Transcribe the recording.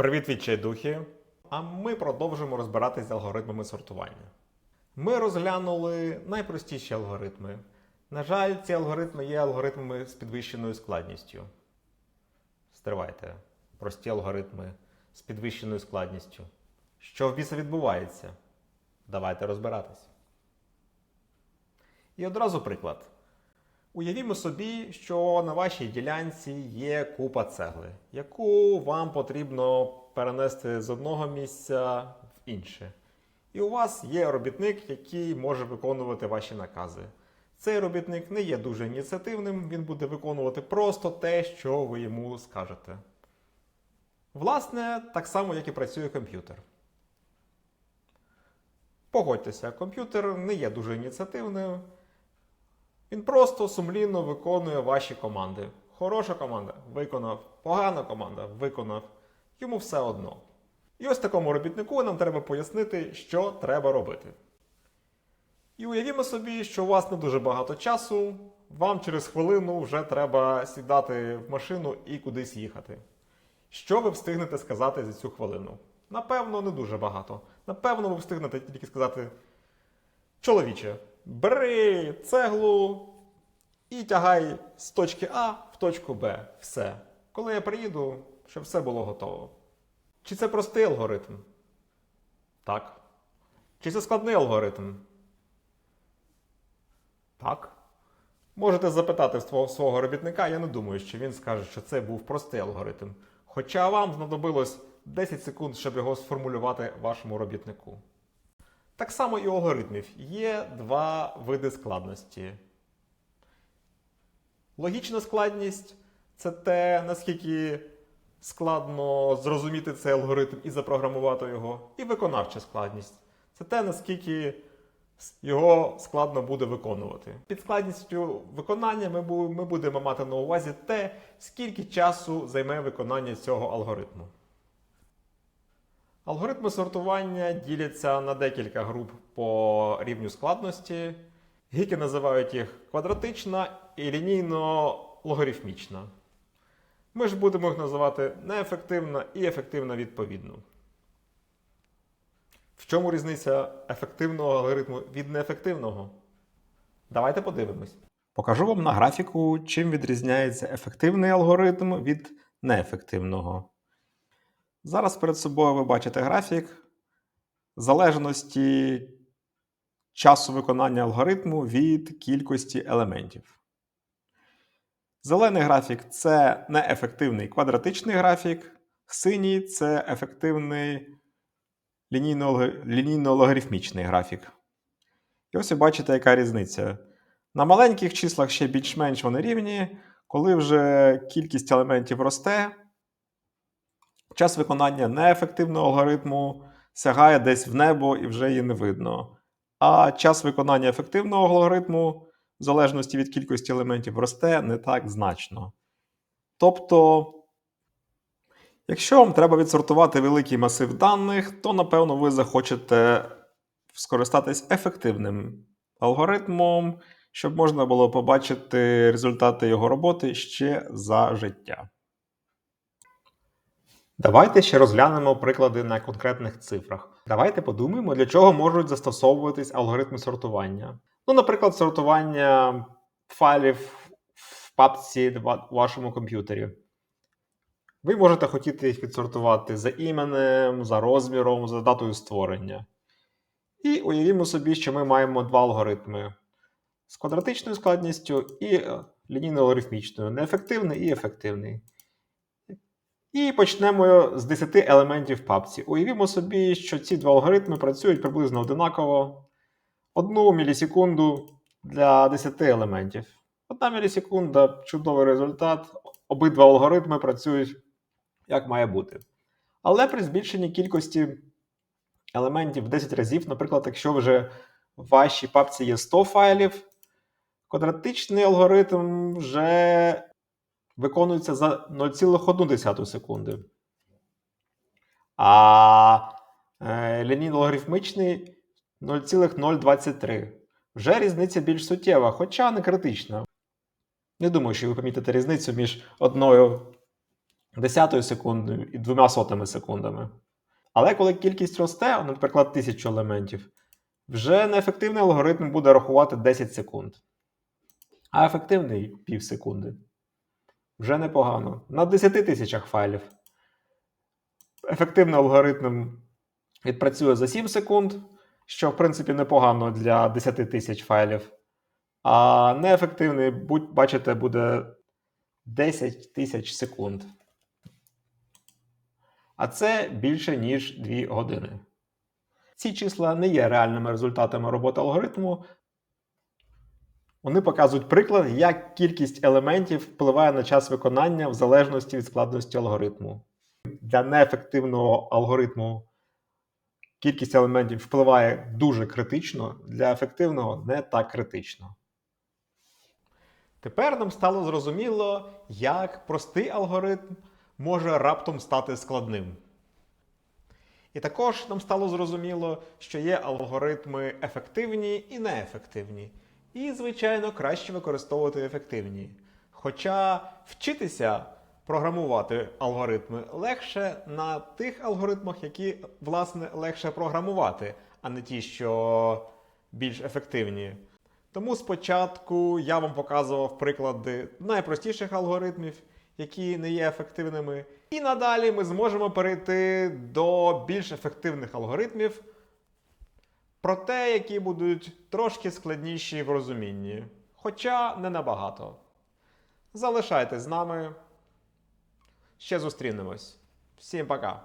Привіт, відчайдухи! А ми продовжимо розбиратися з алгоритмами сортування. Ми розглянули найпростіші алгоритми. На жаль, ці алгоритми є алгоритмами з підвищеною складністю. Стривайте. Прості алгоритми з підвищеною складністю. Що в біса відбувається? Давайте розбиратись. І одразу приклад. Уявімо собі, що на вашій ділянці є купа цегли, яку вам потрібно перенести з одного місця в інше. І у вас є робітник, який може виконувати ваші накази. Цей робітник не є дуже ініціативним, він буде виконувати просто те, що ви йому скажете. Власне, так само, як і працює комп'ютер. Погодьтеся, комп'ютер не є дуже ініціативним. Він просто сумлінно виконує ваші команди. Хороша команда виконав, погана команда виконав. Йому все одно. І ось такому робітнику нам треба пояснити, що треба робити. І уявімо собі, що у вас не дуже багато часу, вам через хвилину вже треба сідати в машину і кудись їхати. Що ви встигнете сказати за цю хвилину? Напевно, не дуже багато. Напевно, ви встигнете тільки сказати: Чоловіче, бери цеглу і тягай з точки А в точку Б. Все. Коли я приїду, щоб все було готово. Чи це простий алгоритм? Так. Чи це складний алгоритм? Так. Можете запитати свого, робітника, я не думаю, що він скаже, що це був простий алгоритм. Хоча вам знадобилось 10 секунд, щоб його сформулювати вашому робітнику. Так само і у алгоритмів є два види складності. Логічна складність це те, наскільки складно зрозуміти цей алгоритм і запрограмувати його. І виконавча складність це те, наскільки його складно буде виконувати. Під складністю виконання ми будемо мати на увазі те, скільки часу займе виконання цього алгоритму. Алгоритми сортування діляться на декілька груп по рівню складності. Гіки називають їх квадратична і лінійно-логарифмічна. Ми ж будемо їх називати неефективна і ефективна відповідно. В чому різниця ефективного алгоритму від неефективного? Давайте подивимось. Покажу вам на графіку, чим відрізняється ефективний алгоритм від неефективного. Зараз перед собою ви бачите графік залежності часу виконання алгоритму від кількості елементів. Зелений графік це неефективний квадратичний графік, синій це ефективний лінійно- лінійно-логарифмічний графік. І ось ви бачите, яка різниця. На маленьких числах ще більш-менш вони рівні, коли вже кількість елементів росте, час виконання неефективного алгоритму сягає десь в небо і вже її не видно. А час виконання ефективного алгоритму, в залежності від кількості елементів, росте не так значно. Тобто, якщо вам треба відсортувати великий масив даних, то напевно ви захочете скористатись ефективним алгоритмом, щоб можна було побачити результати його роботи ще за життя. Давайте ще розглянемо приклади на конкретних цифрах. Давайте подумаємо, для чого можуть застосовуватись алгоритми сортування. Ну, наприклад, сортування файлів в папці в вашому комп'ютері. Ви можете хотіти їх відсортувати за іменем, за розміром, за датою створення. І уявімо собі, що ми маємо два алгоритми з квадратичною складністю і лінійно-логарифмічною, неефективний і ефективний. І почнемо з 10 елементів папці. Уявімо собі, що ці два алгоритми працюють приблизно одинаково. Одну мілісекунду для 10 елементів. Одна мілісекунда чудовий результат. Обидва алгоритми працюють як має бути. Але при збільшенні кількості елементів в 10 разів, наприклад, якщо вже в вашій папці є 100 файлів, квадратичний алгоритм вже виконується за 0,1 секунди. А е, лінійно-логарифмичний 0,023. Вже різниця більш суттєва, хоча не критична. Не думаю, що ви помітите різницю між одною десятою секундою і двома сотими секундами. Але коли кількість росте, наприклад, 1000 елементів, вже неефективний алгоритм буде рахувати 10 секунд. А ефективний пів секунди. Вже непогано. На 10 тисячах файлів. Ефективний алгоритм відпрацює за 7 секунд, що в принципі непогано для 10 тисяч файлів. А неефективний, будь, бачите, буде 10 тисяч секунд. А це більше, ніж 2 години. Ці числа не є реальними результатами роботи алгоритму. Вони показують приклад, як кількість елементів впливає на час виконання в залежності від складності алгоритму. Для неефективного алгоритму кількість елементів впливає дуже критично, для ефективного не так критично. Тепер нам стало зрозуміло, як простий алгоритм може раптом стати складним. І також нам стало зрозуміло, що є алгоритми ефективні і неефективні. І, звичайно, краще використовувати ефективні. Хоча вчитися програмувати алгоритми легше на тих алгоритмах, які, власне, легше програмувати, а не ті, що більш ефективні. Тому спочатку я вам показував приклади найпростіших алгоритмів, які не є ефективними. І надалі ми зможемо перейти до більш ефективних алгоритмів, проте, які будуть трошки складніші в розумінні. Хоча не набагато. Залишайтесь з нами. Ще зустрінемось. Всім пока!